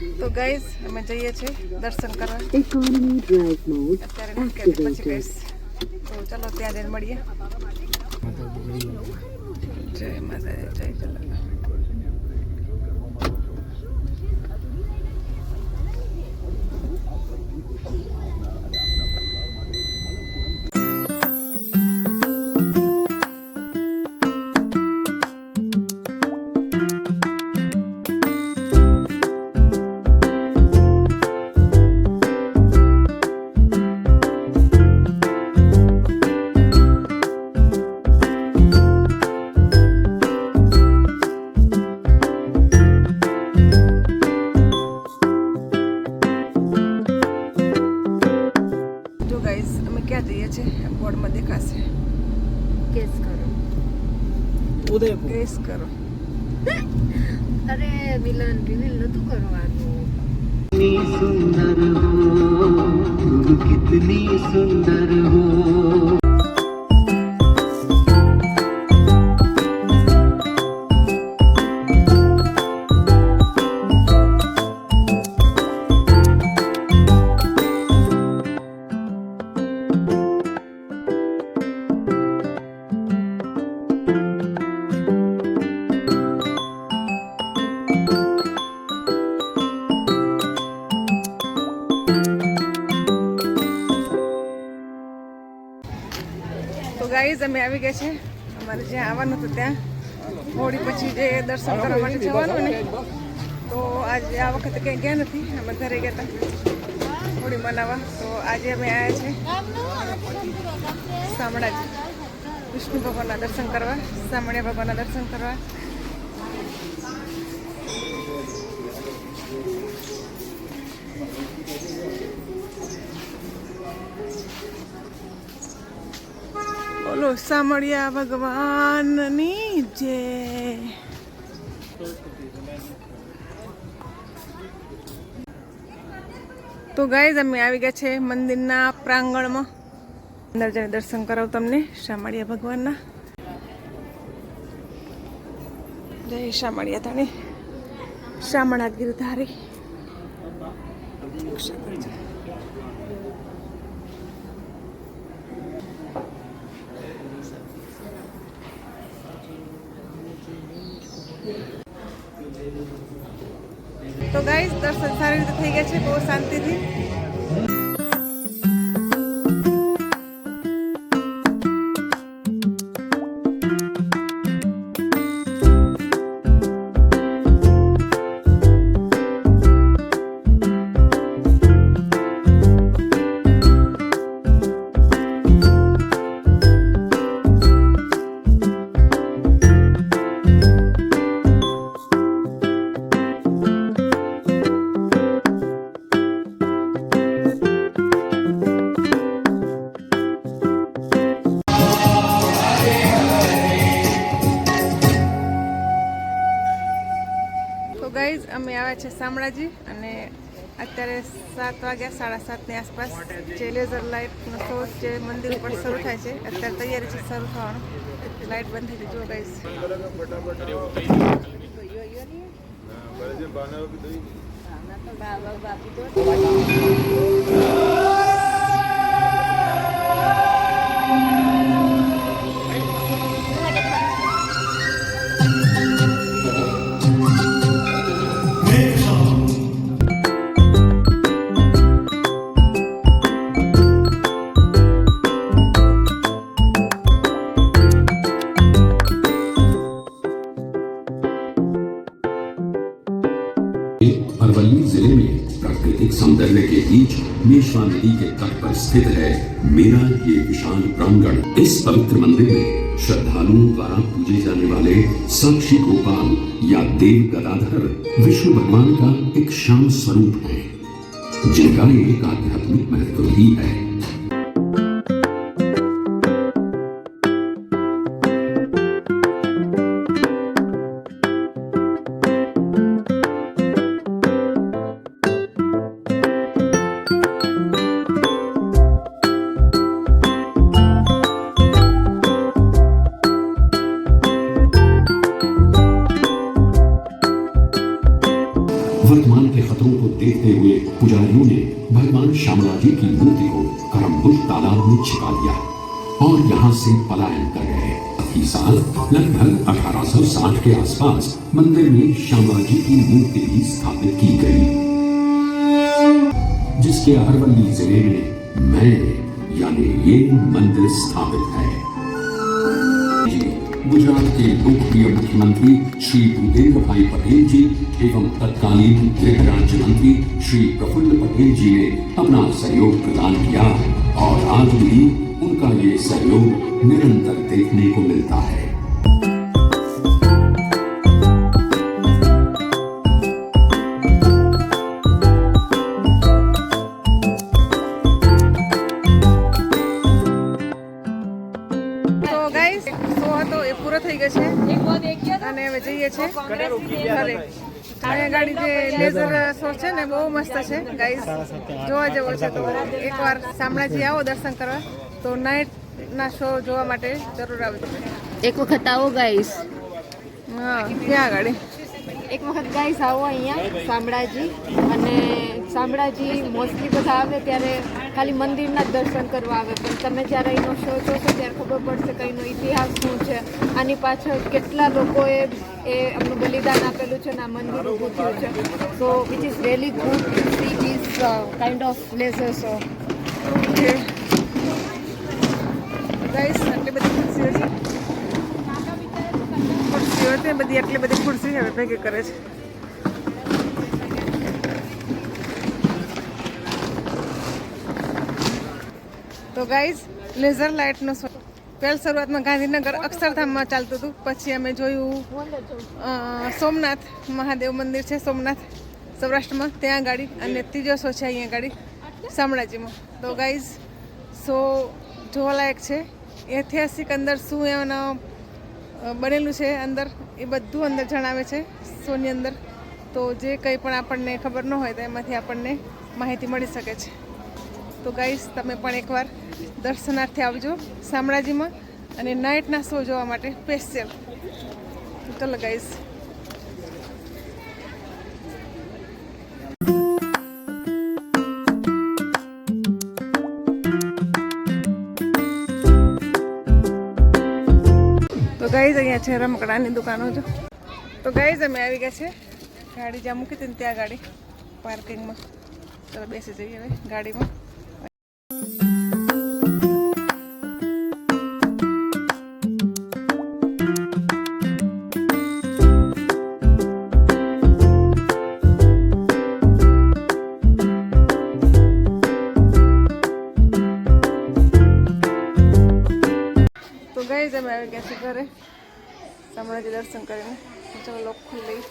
તો ગાઈઝ અમે જઈએ છીએ દર્શન કરવા. અત્યારે પછી કહીશ તો ચલો ત્યાં જઈને મળીએ. જય માતાજી જય જલારામ છે બોર્ડમાં દેખાશે. કેસ કરો. ઉદયપુર. કેસ કરો. અરે મિલન રિવીલ નતું કરવાનું. સુંદર હો કિતની સુંદર હો. ગાઈઝ, અમે આવી ગયા છે અમારે જ્યાં આવવાનું હતું ત્યાં. હોળી પછી જે દર્શન કરવા માટે જવાનું ને. તો આજે આ વખતે કંઈ ગયા નથી. અમે ઘરે ગયા હતા. હોળી મનાવવા. તો આજે અમે આવ્યા છે શામળાજી. વિષ્ણુ ભગવાનના દર્શન કરવા શામણ્યા ભગવાનના દર્શન કરવા. બોલો સામળિયા ભગવાનની જય. તો ગાઈઝ અમે આવી ગયા છે મંદિરના પ્રાંગણમાં. અંદર જઈને દર્શન કરાવું તમને. શામળિયા ભગવાનના. જય શામળિયા ધાણી શામળા ગીરધારી. તો ગાઈઝ દર્શન સારી રીતે થઈ ગયા છે બહુ શાંતિથી. આવ્યા છે શામળાજી અને અત્યારે સાત વાગ્યા, સાડા સાતની આસપાસ જે લેઝર લાઇટનો શો જે મંદિર ઉપર શરૂ થાય છે, અત્યારે તૈયારી છે શરૂ થવાનું. લાઇટ બંધ થઈ જો ગઈ છે. सौंदर्य के बीच मेषा नदी के तट पर स्थित है। मेरा ये विशाल प्रांगण। इस पवित्र मंदिर में श्रद्धालुओं द्वारा पूजे जाने वाले साक्षी गोपाल या देव गदाधर विष्णु भगवान का एक श्याम स्वरूप है, जिनका एक आध्यात्मिक महत्व भी है। देखते हुए पुजारियों ने भगवान श्यामला जी की मूर्ति को करमबुश तालाब में छिपा दिया और यहाँ से पलायन कर गए इसी साल, लगभग 1860 के आसपास मंदिर में श्यामला जी की मूर्ति भी स्थापित की गई। जिसके अरवली ज़िले में, मैं, यानी ये मंदिर स्थापित है। गुजरात के लोकप्रिय मुख्यमंत्री श्री भूपेंद्र भाई पटेल जी एवं तत्कालीन गृह राज्य मंत्री श्री प्रफुल्ल पटेल जी ने अपना सहयोग प्रदान किया और आज भी उनका ये सहयोग निरंतर देखने को मिलता है। અને હવે છે ઘરે અહીંયા ગાડી જે લેઝર શો છે ને બહુ મસ્ત છે. ગાઈઝ જોવા જેવો છે તો એકવાર શામળાજી આવો દર્શન કરવા. તો નાઇટ ના શો જોવા માટે જરૂર આવજો. એક વખત આવો ગાઈસ હા ત્યાં ગાડી? એક વખત ગાઈઝ આવો અહીંયા શામળાજી. અને શામળાજી મોસ્ટલી બધા આવે ત્યારે ખાલી મંદિરના જ દર્શન કરવા આવે. પણ તમે જ્યારે એનો શો જોશો ત્યારે ખબર પડશે કે એનો ઇતિહાસ શું છે. આની પાછળ કેટલા લોકોએ એ એમનું બલિદાન આપેલું છે અને આ મંદિર ઊભું થયું છે. So which is really good see this kind of places okay guys આટલી બધી ખુરશીઓ છે. ખુરશીઓ છે, બધી આટલી બધી ખુરશી હવે ભેગી કરે છે. તો ગાઈઝ લેઝર લાઇટનો પહેલ શરૂઆતમાં ગાંધીનગર અક્ષરધામમાં ચાલતું હતું. પછી અમે જોયું સોમનાથ, મહાદેવ મંદિર છે સોમનાથ, સૌરાષ્ટ્રમાં. ત્યાં ગાડી અને ત્રીજો શો છે અહીંયા ગાડી, શામળાજીમાં. તો ગાઈઝ શો જોવાલાયક છે. ઐતિહાસિક અંદર શું એના બનેલું છે અંદર, એ બધું અંદર જણાવે છે શોની અંદર. તો જે કંઈ પણ આપણને ખબર ન હોય તો એમાંથી આપણને માહિતી મળી શકે છે. તો ગાઈશ તમે પણ એકવાર દર્શનાર્થે આવજો શામળાજીમાં અને નાઇટના શો જોવા માટે સ્પેશિયલ ચલો ગાઈશ તો ગાઈઝ અહીંયા છે રમકડાની દુકાનો જો. તો ગાઈઝ અમે આવી ગયા છે. ગાડી જ્યાં મૂકી હતી ને ત્યાં ગાડી પાર્કિંગમાં ચલો બેસી જઈએ હવે ગાડીમાં. ઘરે શામળાજી દર્શન કરીને ચાલો લોક ખુલ્લી.